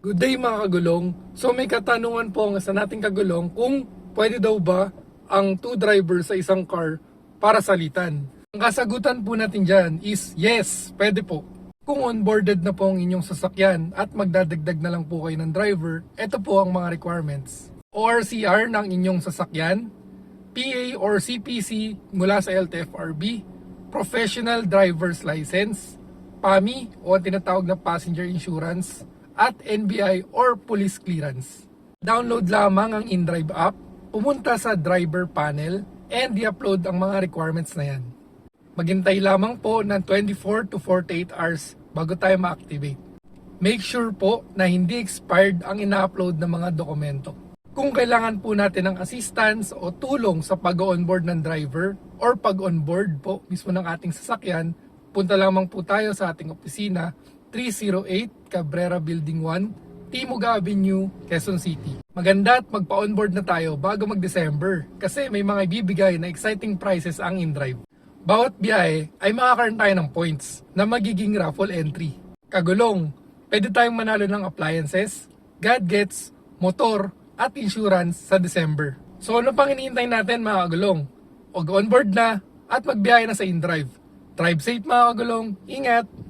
Good day mga kagulong. So may katanungan po ang sa nating kagulong kung pwede daw ba ang two drivers sa isang car para salitan. Ang kasagutan po natin dyan is yes, pwede po. Kung onboarded na po ang inyong sasakyan at magdadagdag na lang po kayo ng driver, ito po ang mga requirements. ORCR ng inyong sasakyan, PA or CPC mula sa LTFRB, Professional Driver's License, PAMI o tinatawag na Passenger Insurance, at NBI or Police Clearance. Download lamang ang InDrive app, pumunta sa driver panel, and i-upload ang mga requirements na yan. Maghintay lamang po ng 24 to 48 hours bago tayo ma-activate. Make sure po na hindi expired ang ina-upload ng mga dokumento. Kung kailangan po natin ng assistance o tulong sa pag-onboard ng driver or pag-onboard po mismo ng ating sasakyan, punta lamang po tayo sa ating opisina 308 Cabrera Building 1, Timog Avenue, Quezon City. Maganda at magpa-onboard na tayo bago mag-December kasi may mga ibibigay na exciting prizes ang InDrive. Bawat biyahe ay makakaroon tayo ng points na magiging raffle entry. Kagulong, pwede tayong manalo ng appliances, gadgets, motor, at insurance sa December. So ano pang iniintay natin mga kagulong? Og onboard na at magbiyahe na sa InDrive. Drive safe mga kagulong, ingat!